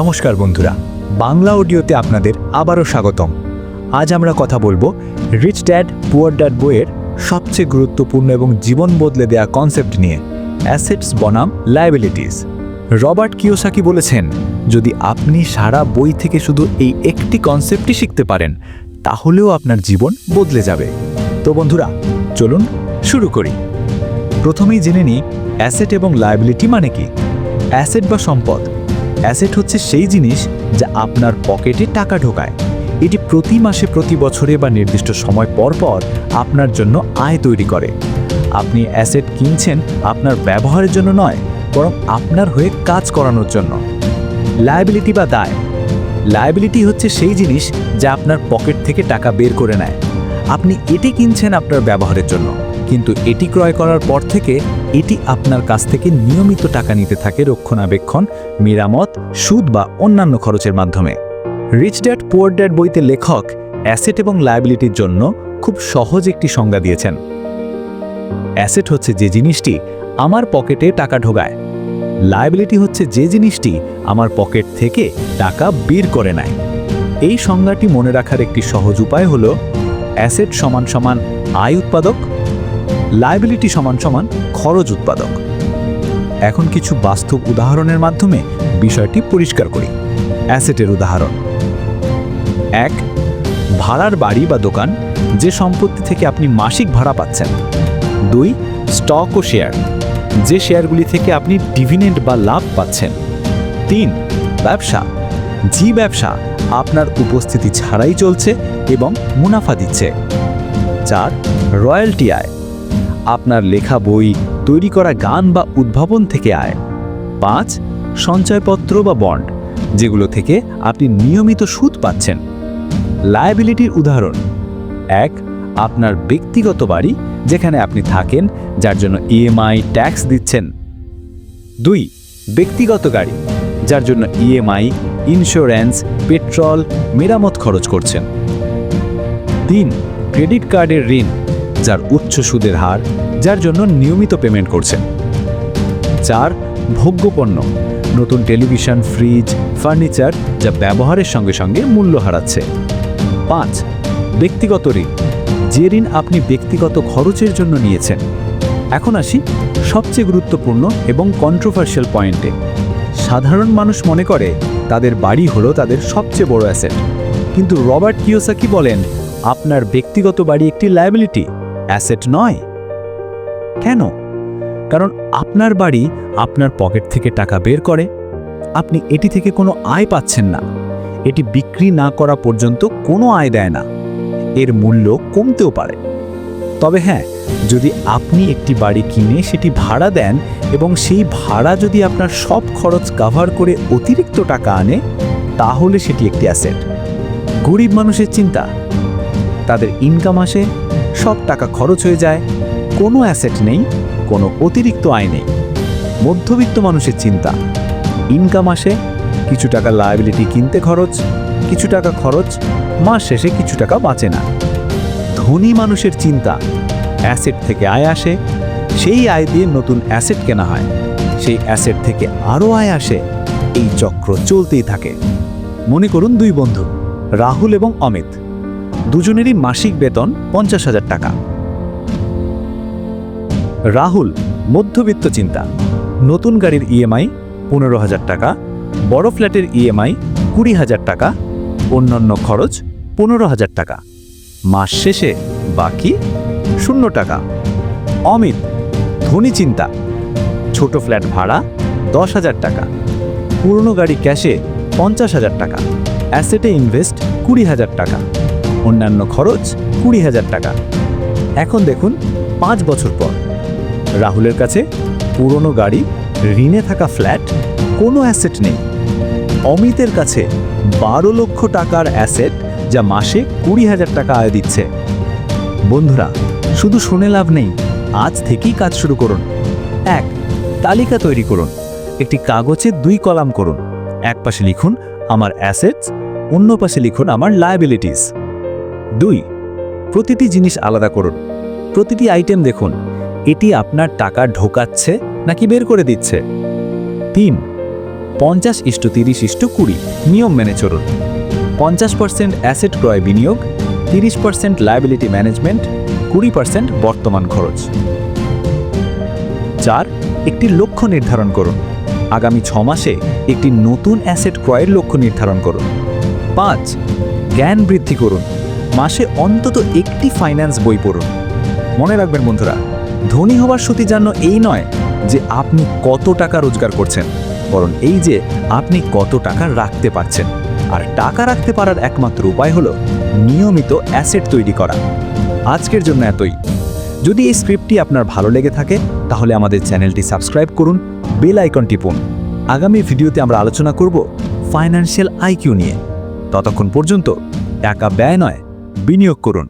নমস্কার বন্ধুরা, বাংলা অডিওতে আপনাদের আবারও স্বাগতম। আজ আমরা কথা বলব রিচ ড্যাড, পুয়ার ড্যাড বইয়ের সবচেয়ে গুরুত্বপূর্ণ এবং জীবন বদলে দেয়া কনসেপ্ট নিয়ে, অ্যাসেটস বনাম লায়াবিলিটিস রবার্ট কিওসাকি বলেছেন, যদি আপনি সারা বই থেকে শুধু এই একটি কনসেপ্টই শিখতে পারেন, তাহলেও আপনার জীবন বদলে যাবে। তো বন্ধুরা, চলুন শুরু করি। প্রথমেই জেনে নিই, অ্যাসেট এবং লায়াবিলিটি মানে কি? অ্যাসেট বা সম্পদ অ্যাসেট হচ্ছে সেই জিনিস যা আপনার পকেটে টাকা ঢোকায়। এটি প্রতি মাসে, প্রতি বছরে বা নির্দিষ্ট সময় পর পর আপনার জন্য আয় তৈরি করে। আপনি অ্যাসেট কিনছেন আপনার ব্যবহারের জন্য নয়, বরং আপনার হয়ে কাজ করানোর জন্য। লায়াবিলিটি বা দায়। লায়াবিলিটি হচ্ছে সেই জিনিস যা আপনার পকেট থেকে টাকা বের করে নেয়। আপনি এটি কিনছেন আপনার ব্যবহারের জন্য, কিন্তু এটি ক্রয় করার পর থেকে এটি আপনার কাছ থেকে নিয়মিত টাকা নিতে থাকে রক্ষণাবেক্ষণ, মেরামত, সুদ বা অন্যান্য খরচের মাধ্যমে। রিচ ড্যাড পুয়ার ড্যাড বইতে লেখক, অ্যাসেট এবং লায়াবিলিটির জন্য খুব সহজ একটি সংজ্ঞা দিয়েছেন। অ্যাসেট হচ্ছে যে জিনিসটি আমার পকেটে টাকা ঢোকায়। লায়াবিলিটি হচ্ছে যে জিনিসটি আমার পকেট থেকে টাকা বের করে নেয়। এই সংজ্ঞাটি মনে রাখার একটি সহজ উপায় হল, অ্যাসেট সমান সমান আয় উৎপাদক লায়াবিলিটি সমান সমান খরচ উৎপাদক। এখন কিছু বাস্তব উদাহরণের মাধ্যমে বিষয়টি পরিষ্কার করি। অ্যাসেটের উদাহরণ। এক, ভাড়ার বাড়ি বা দোকান যে সম্পত্তি থেকে আপনি মাসিক ভাড়া পাচ্ছেন। দুই স্টক ও শেয়ার যে শেয়ারগুলি থেকে আপনি ডিভিডেন্ড বা লাভ পাচ্ছেন। তিন, ব্যবসা। যে ব্যবসা আপনার উপস্থিতি ছাড়াই চলছে এবং মুনাফা দিচ্ছে। চার রয়্যালটি আয়। আপনার লেখা বই, তৈরি করা গান বা উদ্ভাবন থেকে আয়। পাঁচ, সঞ্চয়পত্র বা বন্ড, যেগুলো থেকে আপনি নিয়মিত সুদ পাচ্ছেন। লায়াবিলিটির উদাহরণ, এক, আপনার ব্যক্তিগত বাড়ি, যেখানে আপনি থাকেন, যার জন্য ইএমআই ট্যাক্স দিচ্ছেন। দুই, ব্যক্তিগত গাড়ি, যার জন্য ইএমআই, ইন্স্যুরেন্স, পেট্রোল, মেরামত খরচ করছেন। তিন, ক্রেডিট কার্ডের ঋণ যার উচ্চ সুদের হার, যার জন্য নিয়মিত পেমেন্ট করছেন। চার, ভোগ্যপণ্য। নতুন টেলিভিশন, ফ্রিজ, ফার্নিচার যা ব্যবহারের সঙ্গে সঙ্গে মূল্য হারাচ্ছে। পাঁচ, ব্যক্তিগত ঋণ। যে ঋণ আপনি ব্যক্তিগত খরচের জন্য নিয়েছেন। এখন আসি সবচেয়ে গুরুত্বপূর্ণ এবং কন্ট্রোভার্সিয়াল পয়েন্টে সাধারণ মানুষ মনে করে তাদের বাড়ি হলো তাদের সবচেয়ে বড় অ্যাসেট কিন্তু রবার্ট কিওসাকি বলেন, আপনার ব্যক্তিগত বাড়ি একটি লায়াবিলিটি অ্যাসেট নয়। কেন? কারণ আপনার বাড়ি আপনার পকেট থেকে টাকা বের করে। আপনি এটি থেকে কোনো আয় পাচ্ছেন না। এটি বিক্রি না করা পর্যন্ত কোনো আয় দেয় না। এর মূল্য কমতেও পারে। তবে হ্যাঁ যদি আপনি একটি বাড়ি কিনে সেটি ভাড়া দেন এবং সেই ভাড়া যদি আপনার সব খরচ কাভার করে অতিরিক্ত টাকা আনে, তাহলে সেটি একটি অ্যাসেট। গরিব মানুষের চিন্তা। তাদের ইনকাম আসে সব টাকা খরচ হয়ে যায়, কোনো অ্যাসেট নেই, কোনো অতিরিক্ত আয় নেই। মধ্যবিত্ত মানুষের চিন্তা, ইনকাম আসে, কিছু টাকা লায়াবিলিটি কিনতে খরচ, কিছু টাকা খরচ, মাস শেষে কিছু টাকা বাঁচে না। ধনী মানুষের চিন্তা, অ্যাসেট থেকে আয় আসে, সেই আয় দিয়ে নতুন অ্যাসেট কেনা হয়। সেই অ্যাসেট থেকে আরও আয় আসে, এই চক্র চলতেই থাকে। মনে করুন দুই বন্ধু, রাহুল এবং অমিত। দুজনেরই মাসিক বেতন পঞ্চাশ হাজার টাকা। রাহুল, মধ্যবিত্ত চিন্তা। নতুন গাড়ির ইএমআই পনেরো হাজার টাকা, বড় ফ্ল্যাটের ইএমআই কুড়ি হাজার টাকা, অন্যান্য খরচ পনেরো হাজার টাকা। মাস শেষে বাকি শূন্য টাকা। অমিত, ধনী চিন্তা। ছোট ফ্ল্যাট ভাড়া দশ হাজার টাকা। পুরনো গাড়ি ক্যাশে পঞ্চাশ হাজার টাকা। অ্যাসেটে ইনভেস্ট কুড়ি হাজার টাকা। অন্যান্য খরচ কুড়ি হাজার টাকা। এখন দেখুন পাঁচ বছর পর। রাহুলের কাছে পুরনো গাড়ি, ঋণে থাকা ফ্ল্যাট, কোনো অ্যাসেট নেই। অমিতের কাছে বারো লক্ষ টাকার অ্যাসেট যা মাসে কুড়ি হাজার টাকা আয় দিচ্ছে। বন্ধুরা, শুধু শুনে লাভ নেই, আজ থেকেই কাজ শুরু করুন। এক, তালিকা তৈরি করুন। একটি কাগজে দুই কলাম করুন। এক পাশে লিখুন, আমার অ্যাসেটস অন্য পাশে লিখুন, আমার লায়াবিলিটিস দুই, প্রতিটি জিনিস আলাদা করুন। প্রতিটি আইটেম দেখুন, এটি আপনার টাকা ঢোকাচ্ছে নাকি বের করে দিচ্ছে? তিন, পঞ্চাশ ইস্টু তিরিশ ইস্টু কুড়ি, নিয়ম মেনে চলুন। পঞ্চাশ পার্সেন্ট অ্যাসেট ক্রয় বিনিয়োগ, তিরিশ পার্সেন্ট লায়াবিলিটি ম্যানেজমেন্ট কুড়ি পার্সেন্ট বর্তমান খরচ। চার, একটি লক্ষ্য নির্ধারণ করুন। আগামী ছ মাসে একটি নতুন অ্যাসেট ক্রয়ের লক্ষ্য নির্ধারণ করুন। পাঁচ, জ্ঞান বৃদ্ধি করুন। মাসে অন্তত একটি ফাইন্যান্স বই পড়ুন। মনে রাখবেন বন্ধুরা, ধনী হবার সতী জান্য এই নয় যে আপনি কত টাকা রোজগার করছেন, বরং এই যে আপনি কত টাকা রাখতে পারছেন। আর টাকা রাখতে পারার একমাত্র উপায় হলো নিয়মিত অ্যাসেট তৈরি করা। আজকের জন্য এতই। যদি এই স্ক্রিপ্টটি আপনার ভালো লেগে থাকে, তাহলে আমাদের চ্যানেলটি সাবস্ক্রাইব করুন বেল আইকন টিপুন। আগামী ভিডিওতে আমরা আলোচনা করব ফাইন্যান্সিয়াল আইকিউ নিয়ে। ততক্ষণ পর্যন্ত, টাকা ব্যয় নয় বিনিয়োগ করুন।